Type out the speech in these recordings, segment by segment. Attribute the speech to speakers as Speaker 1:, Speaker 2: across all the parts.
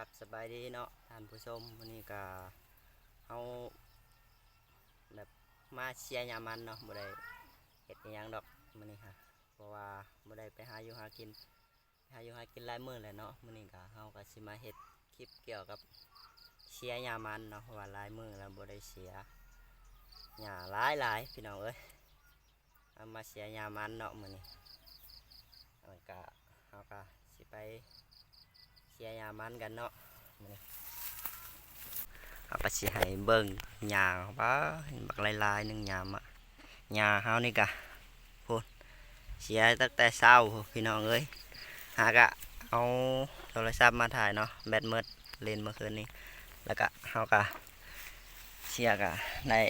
Speaker 1: กับสบายดีเนาะท่านผู้ชมวันนี้ก็เฮาแบบมาเชียร์ยามันเนาะบ่ได้เฮ็ดยังดอกมื้อนี้ค่ะ เพราะว่าบ่ได้ไปหาอยู่หากินไปหาอยู่หากินหลายมื้อแล้วเนาะมื้อนี้ก็เฮาก็สิมาเฮ็ดคลิปเกี่ยวกับเชียร์ยามันเนาะเพราะว่าหลายมื้อแล้วบ่ได้เชียหญ้าหลายหลายพี่น้องเอ้ยเอามาเชียร์ยามันเนาะมื้อนี้เอาก็เฮาก็สิไป ชียร์ยามันกันเนาะเอาไปสิให้เบิ่งหญ้าบ้าเห็นบักลายๆหนึงหญ้ามาหญ้าเฮานี่กะพูดเชียร์ตั้งแต่เช้าพี่น้องเอ้ยหากะเอาโทรศัพท์มาถ่ายเนาะแบตหมดเล่นเมื่อคืนนี้ แล้วก็เฮากะเชียร์กะได้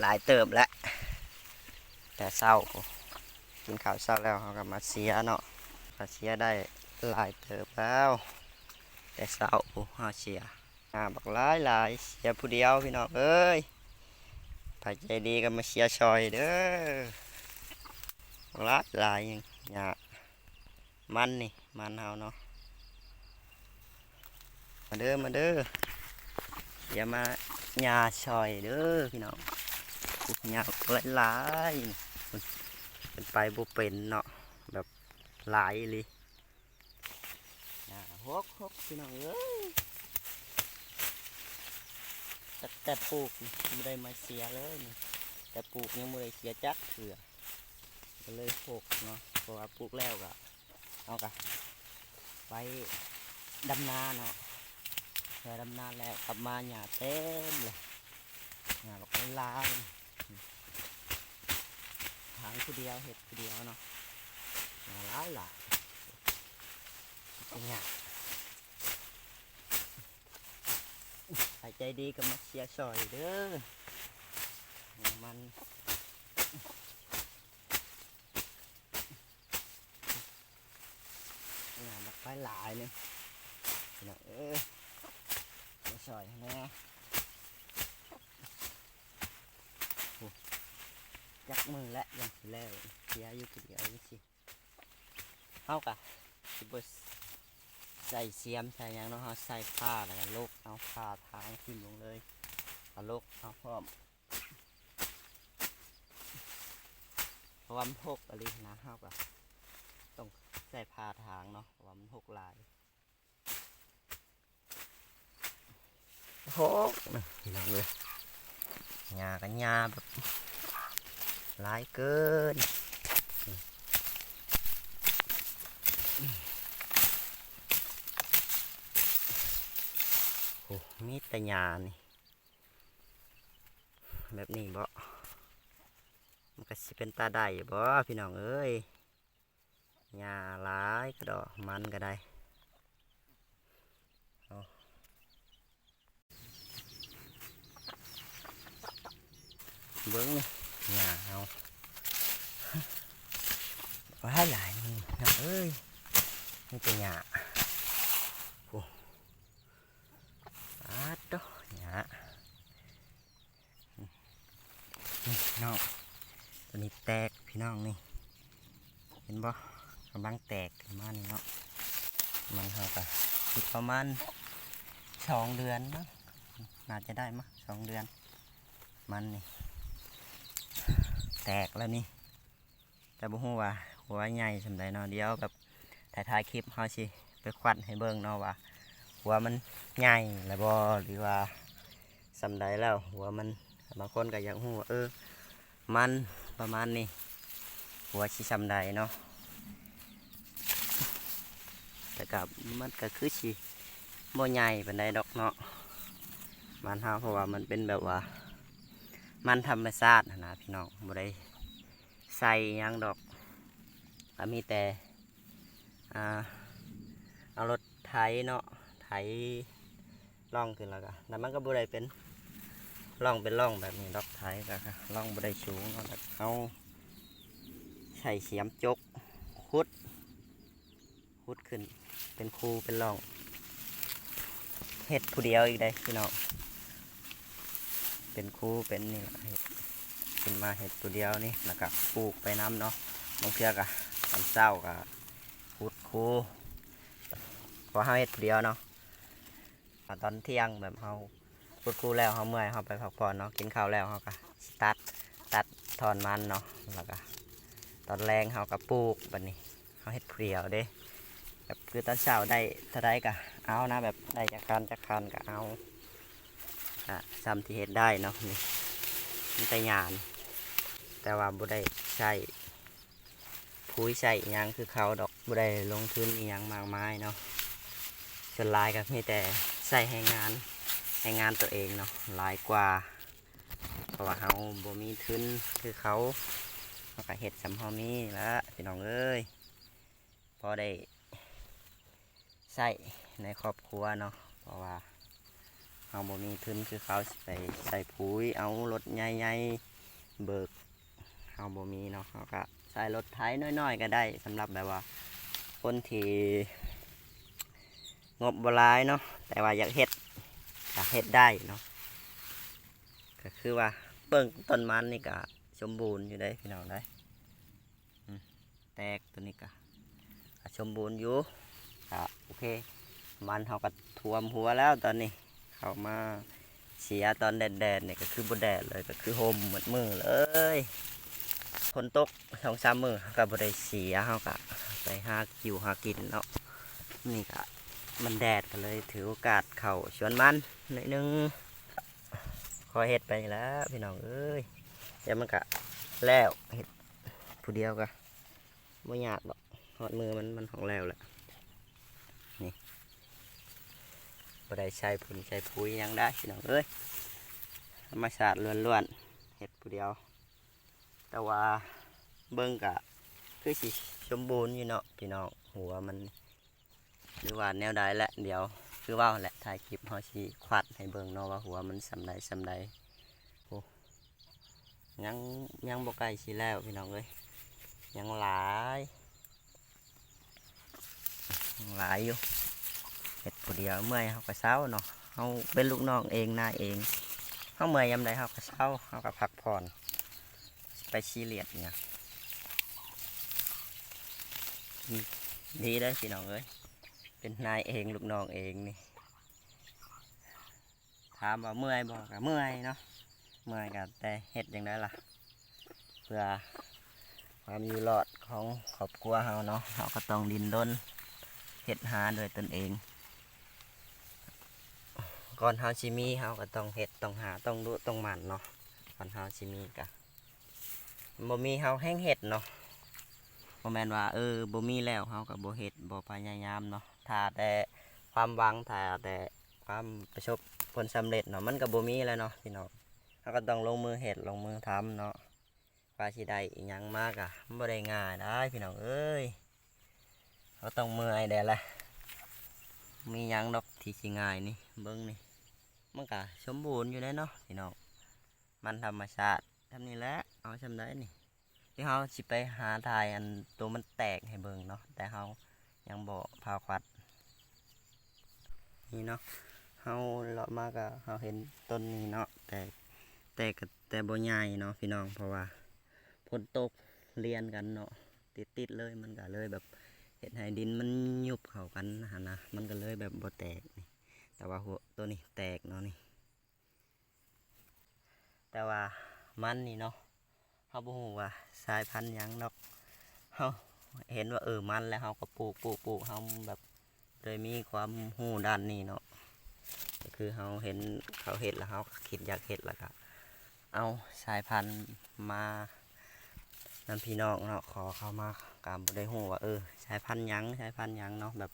Speaker 1: หลายเติบแล้วแต่เช้ากินข้าวเช้าแล้วเฮาก็มาเชียร์เนาะมาเชียร์ได้หลายเติบแล้ว แต่เสาผู้หาเชียอาบักหลายหลายเชียผู้เดียวพี่น้องเอ้ยใครใจดีก็มาเชียชอยเด้อบักหลายหลายยังอย่ามันนี่มันเฮาเนาะมาเด้อมาเด้อเชียร์มาหญ้าชอยเด้อพี่น้องหญ้าหลายหลายๆนี่เป็นไปบ่เป็นเนาะแบบหลายอีหลีนะฮกฮกพี่น้องเอ้ยแต่แต่ปลูกไม่ได้มาเสียเลยนี่แต่ปลูกยังไม่ได้เสียจักเถื่อก็เลยหกเนาะเพราะว่าปลูกแล้วก็เอากะไปดำนาเนาะไปดำนาแล้วกลับมาหญ้าเต็มเลยหญ้าบอกลายทางผู้เดียวเห็ดผู้เดียวเนาะหญ้าหลายหลาย เป็นไง ใจดีก็มาเชียร์ซอยเด้อมันเนี่ยมักไปหลายเลยเนี่ยเออมาซอยแน่จักมือและยังแล้วเชียร์อยู่คนเดียวสิเฮากะสิบ ใส่เสียมใส่ยังเนาะเฮาใส่ผ้าแล้วก็ลกเอาผ้าทางทิ่มลงเลยเอาลกเอาพร้อมเพราะว่ามันหกอะไรนะเฮาก็ต้องใส่ผ้าทางเนาะเพราะว่ามันหกลายหกนะพี่น้องเลยหญ้ากันหญ้าแบบหลายเกิน โอ้มีแต่หญ้านี่ แบบนี้บ่มันก็สิเป็นตาได้บ่พี่น้องเอ้ยหญ้าหลายก็ดอกมันก็ได้เอาเบิ้งนี่หญ้าเอาว้าหลายนี่น้องเอ้ยนี่เป็นหญ้าอาดโตเนี่ยนี่ พี่น้องตัวนี้แตกพี่น้องนี่ เห็นบ่กำลังแตกขึ้นมานี่เนาะมันเท่ากับอีกประมาณสองเดือนนะน่าจะได้มั้งสองเดือน มันนี่ แตกแล้วนี่แต่บ่ฮู้ว่าหัวใหญ่สำใดเนาะเดียวแบบถ่ายๆคลิปเฮาสิไปควัดให้เบิ่งเนาะว่าหัวมันใหญ่แล้วบ่หรือว่าสำใดแล้วหัวมันบางคนก็อยากหูว่าเออ มันประมาณนี้ หัวชิสำใดเนาะแต่กับมันก็คือชิบ่ใหญ่ปานใดดอกเนาะมันเฮาเพราะว่ามันเป็นแบบว่า มันธรรมชาตินะพี่น้องบ่ได้ใส่ยังดอกก็มีแต่เอารถไถเนาะไถล่องขึ้นแล้วก็แต่มันก็บ่ได้เป็นล่องเป็นล่องแบบนี้ดอก ไถก็ล่องบ่ได้สูงเนาะเอาใส่เสียมจกขุดขุดขึ้น เป็นคูเป็นล่องเห็ดผู้เดียวอีกได้พี่น้องเป็นคูเป็นนี่ล่ะเห็ดขึ้นมาเห็ดผู้เดียวนี่แล้วก็ปลูกไปน้ำเนาะบางเทือก็ตอนเช้าก็ขุดคูพอเฮาเฮ็ดผู้เดียวเนาะตอนเที่ยงแบบเฮา พูดคู่แล้วเฮาเมื่อยเฮาไปพักผ่อนเนาะกินข้าวแล้วเฮาก็ตัดตัดถอนมันเนาะแล้วก็ตอนแรงเฮาก็ปลูกแบัดนี้เฮาเฮ็ดเพรียวเด้แบบคือตอนเช้าได้เท่าใดก็เอานะแบบได้จากการจากคันก็เอาอะซ้ำที่เฮ็ดได้เนาะนี่มันแต่หยาน แต่ว่าบ่ได้ใช้ปุ๋ยใช้อิหยังคือเขาดอกบ่ได้ลงทุนอียังมากมายเนาะส่วนลายก็มีแต่ใส่ให้งาน ให้งานตัวเองเนาะหลายกว่า เพราะว่าเขาบ่มีทุนคือเขาเขาก็เฮ็ดสำเฮามีแล้วพี่น้องเอ้ยพอได้ใส่ในครอบครัวเนาะเพราะว่าเขาบ่มีทุนคือเขาสิไปใส่ปุ๋ยเอารถใหญ่ๆเบิกเขาบ่มีเนาะเขาก็ใส่รถไถน้อยๆก็ได้สำหรับแบบว่า คนที่งบบหลายเนาะแต่ว่าอยากเฮ็ด กเฮ็ดได้เนาะก็คือว่าเบิ่งต้นมันนี่ก็สมบูรณ์อยู่ได้พี่น้องได้แตกตัวนี้ก็สมบูรณ์อยู่ก็โอเค มันเขาก็ท่วมหัวแล้วตอนนี้ เขามาเสียตอนแดดๆเนี่ยก็คือบดแดดเลยก็คือโฮมหมดมือเลยฝนตกสองสามมือก็บได้เสียเขาก็ไปหาอยู่หากินเนาะนี่ก็ มันแดดก็เลยถือโอกาสเข่าชวนมันหน่อยนึงคอยเห็ดไปแล้วพี่น้องเอ้ยเดี๋ยวมันก็แล้วเห็ดผู้เดียวก็ไม่ยากหรอกหอดมือมันมันของแล้วแหละนี่บได้ใช้ผลใช้ปุ๋ยยังได้พี่น้องเอ้ยธรรมชาติล้วนๆเห็ดผู้เดียว แต่ว่าเบิ้งกะคือสิสมบูรณ์อยู่เนาะพี่น้องหัวมันือว่าแนวใดแหละเดี๋ยวคือว่าแหละถ่ายคลิปเขาชีควัดให้เบิ่งเนาะว่าหัวมันสำใดสำใดโอ้ยังยังบกไก่ชีแล้วพี่น้องเอ้ยยังหลายยังหลายอยู่เห็ดผู้เดียวเมื่อยเขาก็เศร้าเนาะเขาเป็นลูกน้องเองหน้าเองเขาเมื่อยยำใดเขาก็เศร้าเขาก็พักผ่อนไปชีเลียดเนี่ยดีได้พี่น้องเอ้ย เป็นนายเองลูกน้องเองนี่ถามว่าเมื่อยบอกกับเมื่อยเนาะเมื่อยกับแต่เฮ็ดยังไงล่ะ เพื่อความอยู่รอดของครอบครัวเฮาเนาะเราก็ต้องดินด้นเฮ็ดหาโดวยตนเอง ก่อนเฮาชิมีเฮาก็ต้องเฮ็ดต้องหาต้องดูต้องหมั่นเนาะก่อนเฮาชิมีกะบ่มีเฮาแห้งเฮ็ดเนาะบ่แม่นว่าเออบ่มีแล้วเฮาก็บ่เฮ็ดบ่พยายามเนาะ ถ้าแต่ความหวังถ้าแต่ความประสบผลสำเร็จเนาะมันก็บ่มีแล้วเนาะพี่น้องเฮาก็ต้องลงมือเฮ็ดลงมือทำเนาะกว่าสิได้อีหยังมากอะมันบ่ได้ง่ายได้พี่น้องเอ้ยเราต้องเมื่อยได้ละมีหยังดอกที่สิง่ายนี่เบิ่งนี่มันก็สมบูรณ์อยู่แล้วเนาะพี่น้องมันธรรมชาติทำนี่แหละเอาชำได้นี่ที่เขาสิไปหาทายอันตัวมันแตกให้เบิ่งเนาะแต่เขายังบ่พาควัด นี่เนาะเขาเลาะมากะเขาเห็นต้นนี้เนาะแต่แต่แต่บ่ใหญ่เนาะพี่น้องเพราะว่าฝนตกเรียนกันเนาะติดติดๆเลยมันก็เลยแบบเห็ดให้ดินมันยุบเข้ากันนะฮะนะมันก็เลยแบบบ่แตกนี่แต่ว่าหัวตัวนี้แตกเนาะนี่ แต่ว่ามันนี่เนาะเขาบ่ฮู้ว่าสายพันธุ์หยังดอกเขาเห็นว่าเออมันแล้วเขาก็ปลูกปลูกปลูกเขาแบบ โดยมีความฮู้ด้านนี้เนาะก็คือเขาเห็นเขาเห็ดแล้วเขาคิดอยากเห็ดแล้วก็เอาสายพันธุ์มานํพี่น้องเนาะขอเขามากามบได้ฮู้ว่าเออสายพันธุ์ยังสายพันธุ์ยังเนาะแบบ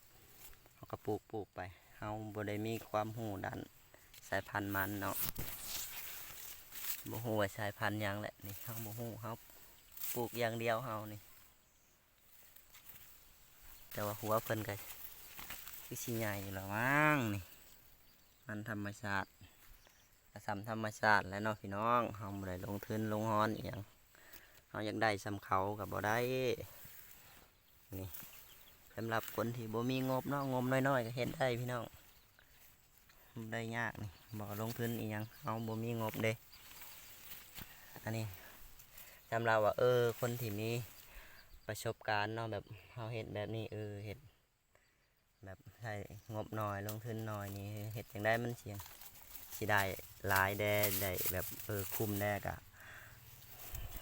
Speaker 1: เขาก็ปลูกปลูกไปเขาบได้มีความฮู้ด้านสายพันธุ์มันเนาะบ่ฮู้ว่าสายพันธุ์ยังแหละนี่เฮาบ่ฮู้เฮาปลูกอย่างเดียวเฮานี่แต่ว่าหัวเพิ่นก็ คือสิใหญ่อยู่แล้วมั้งนี่มันธรรมชาติกระสำธรรมชาติแล้วเนาะพี่น้องเฮาบ่ได้ลงทุนลงฮอนอีหยังเฮาอยากได้สำเขาก็บ่ได้นี่สำหรับคนที่บ่มีงบเนาะงบน้อยๆก็เฮ็ดได้พี่น้องได้ยากนี่บ่ลงทุนอีหยังเฮาบ่มีงบเด้อันนี้จำเราว่าเออคนที่มีประสบการณ์เนาะแบบเขาเห็ดแบบนี้เออเห็ด แบบใช้งบน้อยลงทุนน้อยนี่เฮ็ดจังได้มันเสียงสิได้หลายแด้ได้แบบเออคุมแด้กะ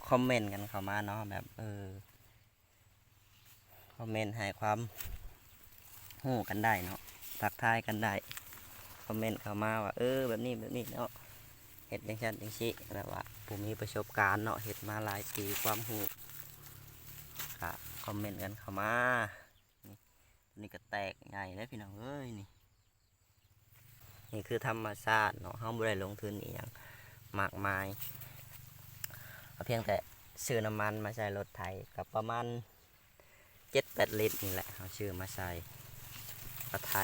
Speaker 1: คอมเมนต์กันเข้ามาเนาะแบบเออคอมเมนต์ให้ความหู้กันได้เนาะทักทายกันได้คอมเมนต์เข้ามาว่าเออแบบนี้แบบนี้เนาะเฮ็ดจังซั่นจังซี่แบบว่าผู้มีประสบการณ์เนาะเฮ็ดมาหลายปีความหู้ก็คอมเมนต์กันเข้ามา นี่ก็แตกใหญ่แล้วพี่น้องเอ้ยนี่ นี่คือธรรมชาติเนาะเฮาบ่ได้ลงทุนอีหยังมากมายเพียงแต่ซื้อน้ำมันมาใส่รถไถกับประมาณ7-8ลิตรนี่แหละเฮาซื้อมาใส่ก็ไถ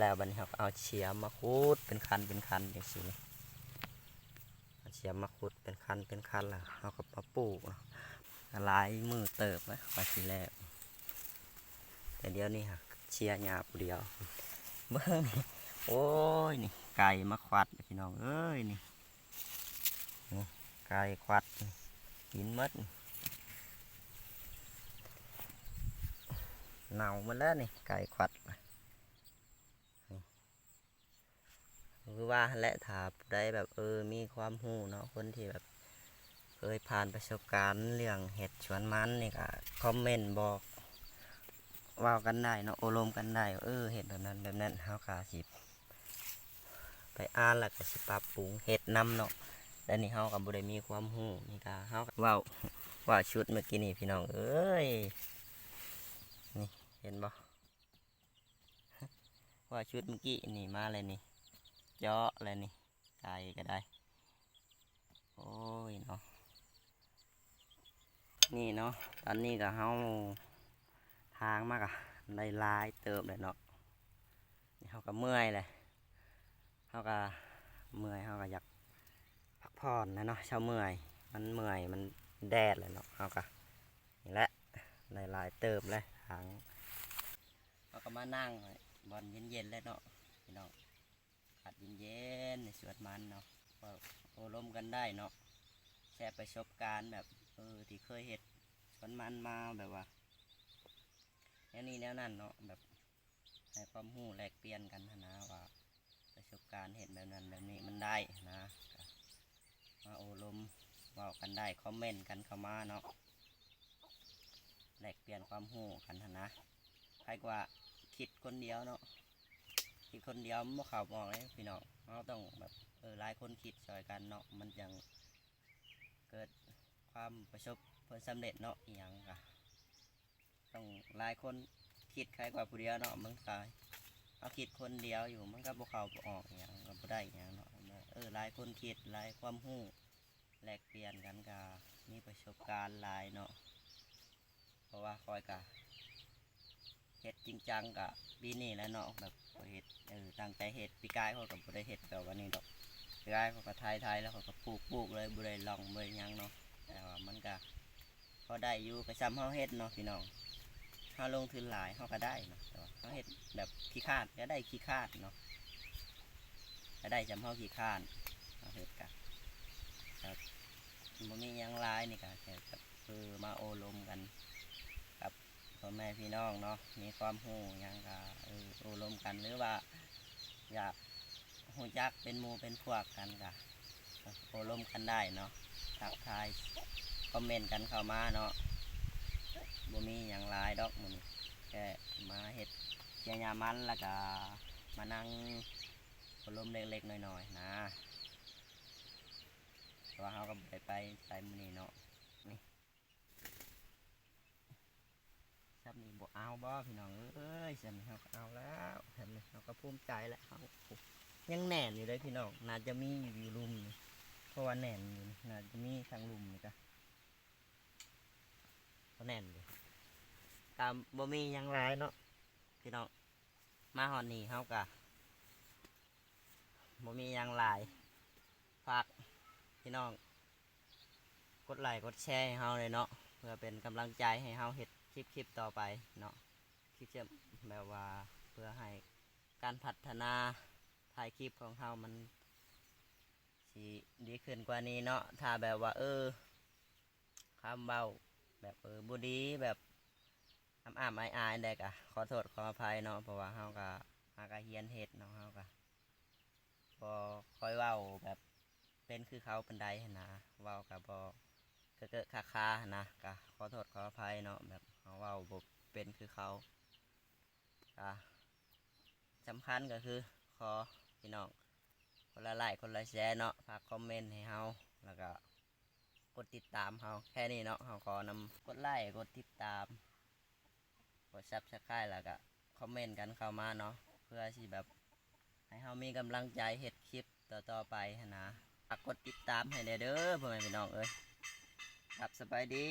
Speaker 1: แล้วบัดนี้เฮาเอาเฉียมมาขุดเป็นคันเป็นคันจังซี่นี่เอาเฉียมมาขุดเป็นคันเป็นคันแล้วเฮาก็มาปลูกเนาะหลายมือเติบนะว่าสิแล้ว แต่เดี๋ยวนี้ฮะเชียร์หยาผู้เดียวเบิ้งโอ้ยนี่ไก่มาควัดพี่น้องเอ้ยนี่นี่ไก่ควัดกินหมดนเน่าหมาแล้วนี่ไก่ควัดคือว่าและถาผู้แบบเออมีความหูเนาะคนที่แบบเคยผ่านประสบการณ์เรื่องเห็ดสวนมันนี่ก็คอมเมนต์บอก ว่ากันได้เนาะโอลมกันได้เออเห็ดแบบนั้นแบบนั้นเฮากาสิไปอ่านแล้วก็สิปรับปรุงเห็ดนำเนาะแต่นี่เฮากับบ่ได้มีความรู้นี่ก็เฮาเว้าว่าชุดเมื่อกี้นี่พี่น้องเอ้ยนี่เห็นบ่ว่าชุดเมื่อกี้นี่มาเลยนี่เจาะเลยนี่ไก่ก็ได้ โอ้ยเนาะนี่เนาะตอนนี้ก็เฮา ทางมากอะได้ลายเติมเลยเนาะนี่เขาก็เมื่อยเลยเขาก็เมื่อยเขาก็อยากพักผ่อนนะเนาะเช้าเมื่อยมันเมื่อยมันแดดเลยเนาะเขาก็นี่แหละได้ลายเติมเลยทางเขาก็มานั่งบอลเย็นๆเลยเนาะพี่น้องอัดเย็นๆในสวนมันเนาะโอ้ลมกันได้เนาะแชร์ประสบการณ์แบบเออที่เคยเห็ดสวนมันมาแบบว่า แนวนี้แนวนั้นเนาะแบบให้ความรู้แลกเปลี่ยนกันนะว่าประสบการณ์เห็นแบบนั้นแบบนี้มันได้นะมาโอลมว่ากันได้คอมเมนต์กันเข้ามาเนาะแลกเปลี่ยนความรู้กันนะใครกว่าคิดคนเดียวเนาะคิดคนเดียวมันข่าวบอกเลยพี่น้องเราต้องแบบเออหลายคนคิดช่วยกันเนาะมันจังเกิดความประสบผลสำเร็จเนาะอย่างกะ ต้องหลายคนคิดใครกว่าผู้เดียวเนาะมันก็เอาคิดคนเดียวอยู่มันก็บ่เข้าบ่ออกอย่างก็บ่ได้อย่างเนาะเออหลายคนคิดหลายความรู้แลกเปลี่ยนกันก็มีประสบการณ์หลายเนาะเพราะว่าคอยกะเฮ็ดจริงจังกะปีนี้แล้วเนาะแบบเฮ็ดเออตั้งใจเฮ็ดปีกายเขาก็บ่ได้เฮ็ดแบบวันนี้ดอกปีกายเขาก็ทายทายๆแล้วเขาก็ปลูกปลูกเลยบ่ได้ลองบ่ได้ยังเนาะแต่ว่ามันก็พอได้อยู่ก็ซ้ำเฮาเฮ็ดเนาะพี่น้อง เขาลงทุนหลายเขาก็ได้เนาะแต่ว่าเขาเห็ดแบบขี้คาดก็ได้ขี้คาดเนาะก็ได้จำเขาขี้คาดเขาเห็ดกันครับมันมียังหลายนี่ก็แค่คือมาโอลมกันกับพ่อแม่พี่น้องเนาะมีความหูยังก็เออโอลมกันหรือว่า อยากหูจักเป็นมูเป็นพวกกันก็โอลมกันได้เนาะทักทายคอมเมนต์กันเข้ามาเนาะ บ่มีอย่างหลายดอกมันแค่มาเห็ดเจียยามันแล้วก็มานั่งพลมเล็กๆหน่อยๆนะแต่ว่าเขาก็ไปไปไปมือนี้เนาะนี่ซับนี่บ่เอาบ่พี่น้องเอ้ยซับนี่เขาก็เอาแล้วซับนี่เขาก็ภูมิใจแล้วเขายังแน่นอยู่เลยพี่น้องน่าจะมีอยู่ลุมนี่เพราะว่าแน่นอยู่น่าจะมีทางลุมนี่จ้ะเขาแน่นอยู่ ตามบ่มีหยังหลายเนาะพี่น้องมาหอนนี่เฮากะบ่มีหยังหลายฝากพี่น้อง กดไลค์กดแชร์ให้เฮาเลยเนาะเพื่อเป็นกำลังใจให้เฮาเฮ็ดคลิปคลิปต่อไปเนาะคลิปจะแบบว่าเพื่อให้การพัฒนาถ่ายคลิปของเฮามันสิดีขึ้นกว่านี้เนาะถ้าแบบว่า เออคำเบาแบบเออบุดีแบบ อ้ำอ้ำอายอายๆได้กะขอโทษขออภัยเนาะเพราะว่าเฮาก็หากะเฮียนเฮ็ดเนาะเฮาก็บ่ค่อยเว้าแบบเป็นคือเขาเปานใดหั้นะเว้าก็บ่เกอะคาๆหั้นะก็ขอโทษขออภัยเนาะแบบเฮาเว้าบ่เป็นคือเขาก็สำคัญก็คือขอพี่น้องคนละไลค์คนละแชร์เนาะฝากคอมเมนต์ให้เฮาแล้วก็กดติดตามเฮาแค่นี้เนาะเฮาขอนำกดไลค์กดติดตาม กดซับสไครต์แล้วก็คอมเมนต์กันเข้ามาเนาะเพื่อที่แบบ ให้เฮามีกำลังใจเฮ็ดคลิปต่อๆไปหั้นนะฝากกดติดตามให้เด้อพ่อแม่พี่น้องเอ้ยครับสบายดี